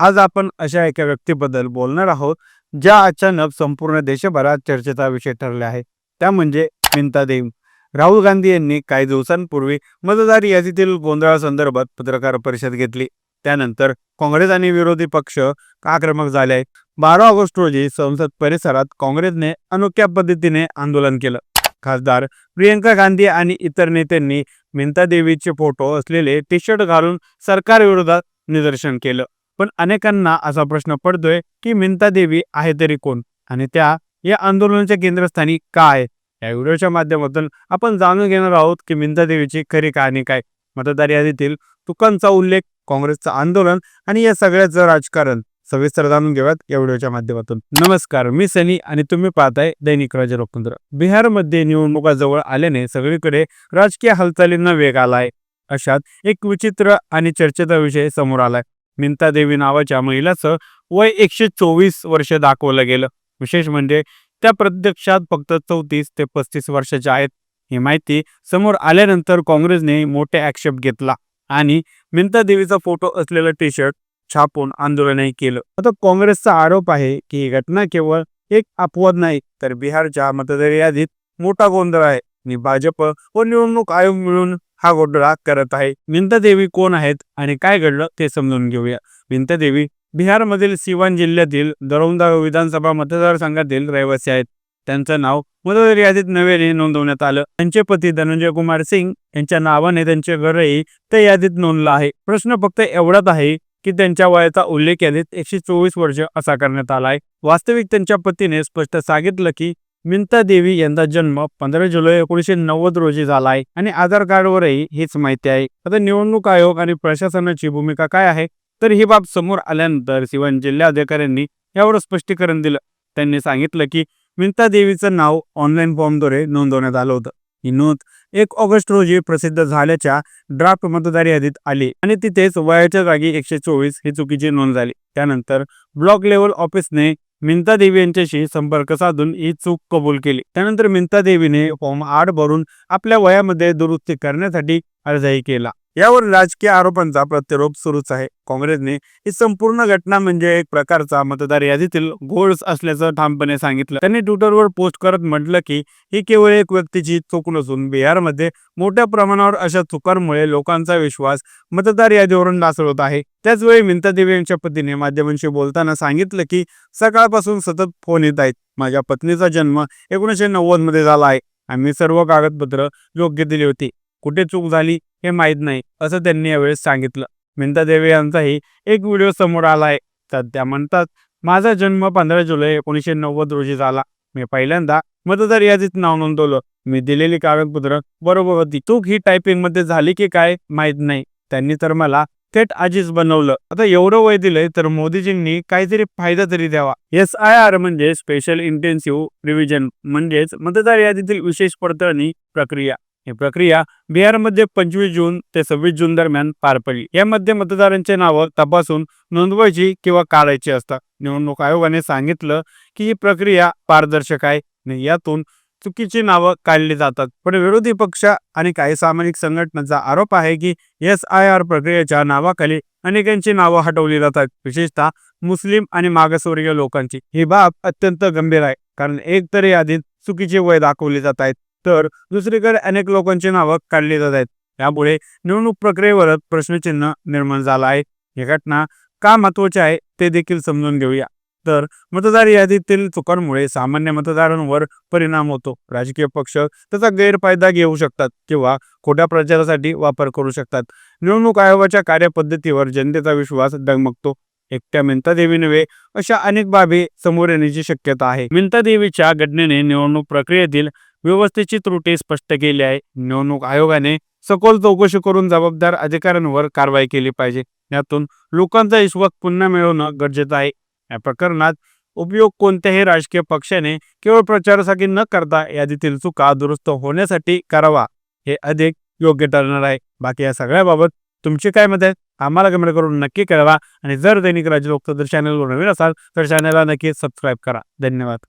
आज आपण अशा एका व्यक्तीबद्दल बोलणार आहोत ज्या अचानक संपूर्ण देशभरात चर्चेचा विषय ठरला आहे. त्या म्हणजे मिंता देव. राहुल गांधी यांनी काही दिवसांपूर्वी मतदार यादीतील गोंधळासंदर्भात पत्रकार परिषद घेतली. त्यानंतर काँग्रेस आणि विरोधी पक्ष आक्रमक झाले. आहे बारा ऑगस्ट रोजी संसद परिसरात काँग्रेसने अनोख्या पद्धतीने आंदोलन केलं. खासदार प्रियंका गांधी आणि इतर नेत्यांनी मिंता देवीचे फोटो असलेले टी शर्ट घालून सरकारविरोधात निदर्शन केलं. पण अनेकांना असा प्रश्न पडतोय की मिंता देवी आहे तरी कोण? आणि त्या या आंदोलनाच्या केंद्रस्थानी काय? आहे या व्हिडिओच्या माध्यमातून आपण जाणून घेणार आहोत की मिंता देवीची खरी कहाणी काय? मतदार यादीतील तुकांचा उल्लेख काँग्रेसचं आंदोलन आणि या सगळ्याचं राजकारण. सविस्तर जाणून घेऊयात या व्हिडिओच्या माध्यमातून. नमस्कार मी सनी आणि तुम्ही पाहताय दैनिक राजा लोकतंत्र. बिहारमध्ये निवडणुका जवळ आल्याने सगळीकडे राजकीय हालचालींना वेग आलाय. अशात एक विचित्र आणि चर्चेचा विषय समोर आलाय. मिंतादेवी नावाच्या महिलाचं वय एकशे चोवीस वर्ष दाखवलं गेलं. विशेष म्हणजे त्या प्रत्यक्षात फक्त चौतीस ते पस्तीस वर्षाच्या आहेत. ही माहिती समोर आल्यानंतर काँग्रेसने मोठे आक्षेप घेतला आणि मिंता देवीचा फोटो असलेलं टी शर्ट छापून आंदोलनही केलं. आता काँग्रेसचा आरोप आहे की ही घटना केवळ एक अपवाद नाही तर बिहारच्या मतदार यादीत मोठा गोंधळ आहे. आणि भाजप व निवडणूक आयोग मिळून हा घोटाळा करत आहे. विंतदेवी देवी कोण आहेत आणि काय घडलं ते समजून घेऊया. मिंता देवी बिहारमधील सिवान जिल्ह्यातील दरौंदा विधानसभा मतदारसंघातील रहिवासी आहेत. त्यांचं नाव मतदार यादीत नव्याने नोंदवण्यात आलं. त्यांचे पती धनंजय कुमार सिंग यांच्या नावाने त्यांचे घरही त्या यादीत नोंदलं आहे. प्रश्न फक्त एवढाच आहे की त्यांच्या वयाचा उल्लेख यादीत एकशे चोवीस वर्ष असा करण्यात आला आहे. वास्तविक त्यांच्या पतीने स्पष्ट सांगितलं की मिंता देवी यांचा जन्म पंधरा जुलै एकोणीशे नव्वद रोजी झाला आहे आणि आधार कार्डवरही हीच माहिती आहे. आता निवडणूक आयोग आणि प्रशासनाची भूमिका काय आहे? तर ही बाब समोर आल्यानंतर सिवन जिल्हाधिकाऱ्यांनी यावर स्पष्टीकरण दिलं. त्यांनी सांगितलं की मिंता देवीचं नाव ऑनलाईन फॉर्मद्वारे नोंदवण्यात आलं होतं. ही नोंद एक ऑगस्ट रोजी प्रसिद्ध झाल्याच्या ड्राफ्ट मतदार यादीत आली आणि तिथेच वयाच्या जागी एकशे चोवीस ही चुकीची नोंद झाली. त्यानंतर ब्लॉक लेवल ऑफिसने मिंता देवी यांच्याशी संपर्क साधून ही चूक कबूल केली. त्यानंतर मिंता देवीने फॉर्म आठ भरून आपल्या वयामध्ये दुरुस्ती करण्यासाठी अर्जही केला. यावर राजकीय आरोपांचा प्रत्यारोप सुरूच आहे. काँग्रेसने ही संपूर्ण घटना म्हणजे एक प्रकारचा मतदार यादीतील घोळ असल्याचं ठामपणे सांगितलं. त्यांनी ट्विटरवर पोस्ट करत म्हटलं की ही केवळ एक व्यक्तीची चूक नसून बिहारमध्ये मोठ्या प्रमाणावर अशा चुकांमुळे लोकांचा विश्वास मतदार यादीवरून ढासळत आहे. त्याचवेळी मिंता देवी यांच्या पतीने माध्यमांशी बोलताना सांगितलं की सकाळपासून सतत फोन येत आहेत. माझ्या पत्नीचा जन्म एकोणीसशे नव्वदमध्ये झाला आहे. आम्ही सर्व कागदपत्र योग्य दिली होती. कुठे चूक झाली हे माहीत नाही असं त्यांनी यावेळेस सांगितलं. मिंता देवी यांचाही एक व्हिडिओ समोर आला आहे. तर त्या म्हणतात माझा जन्म पंधरा जुलै एकोणीसशे नव्वद रोजी झाला. मी पहिल्यांदा मतदार यादीत नाव नोंदवलं. मी दिलेली कागदपत्र बरोबर होती. चूक ही टायपिंगमध्ये झाली की काय माहीत नाही. त्यांनी तर मला थेट आजीच बनवलं. आता एवढं वय दिलंय तर मोदीजींनी काहीतरी फायदा तरी द्यावा. एस आय आर म्हणजे स्पेशल इंटेन्सिव्ह रिव्हिजन म्हणजेच मतदार यादीतील विशेष पडताळणी प्रक्रिया. ही प्रक्रिया बिहारमध्ये पंचवीस जून ते सव्वीस जून दरम्यान पार पडली. यामध्ये मतदारांचे नावं तपासून नोंदवायची किंवा काढायची असतात निवडणूक आयोगाने सांगितलं की ही प्रक्रिया पारदर्शक आहे. आणि यातून चुकीची नावं काढली जातात. पण विरोधी पक्ष आणि काही सामाजिक संघटनांचा आरोप आहे की एस आय आर प्रक्रियेच्या नावाखाली अनेकांची नावं हटवली जातात. विशेषतः मुस्लिम आणि मागासवर्गीय लोकांची. ही बाब अत्यंत गंभीर आहे. कारण एक यादीत चुकीचे वय दाखवले जात आहेत तर दुसरीकडे अनेक लोकांची नावं काढली जात आहेत. त्यामुळे निवडणूक प्रक्रियेवरच प्रश्नचिन्ह निर्माण झालं आहे. ही घटना का महत्वाची आहे ते देखील समजून घेऊया. तर मतदार यादीतील चुकांमुळे सामान्य मतदारांवर परिणाम होतो. राजकीय पक्ष त्याचा गैरफायदा घेऊ शकतात किंवा खोट्या प्रचारासाठी वापर करू शकतात. निवडणूक आयोगाच्या कार्यपद्धतीवर जनतेचा विश्वास डगमगतो. एकट्या मिंता देवी नव्हे अशा अनेक बाबी समोर येण्याची शक्यता आहे. मिंता देवीच्या घटनेने निवडणूक प्रक्रियेतील व्यवस्थेची त्रुटी स्पष्ट केली आहे. निवडणूक आयोगाने सखोल चौकशी करून जबाबदार अधिकाऱ्यांवर कारवाई केली पाहिजे. यातून लोकांचा विश्वास पुन्हा मिळवणं गरजेचं आहे. या प्रकरणात उपयोग कोणत्याही राजकीय पक्षाने केवळ प्रचारासाठी न करता यादीतील चुका दुरुस्त होण्यासाठी करावा हे अधिक योग्य ठरणार आहे. बाकी या सगळ्याबाबत तुमची काय मत आहे? आम्हाला कमेंट करून नक्की कळवा. आणि जर दैनिक राज्य लोकतंत्र चॅनलवर नवीन असाल तर चॅनलला नक्की सबस्क्राईब करा. धन्यवाद.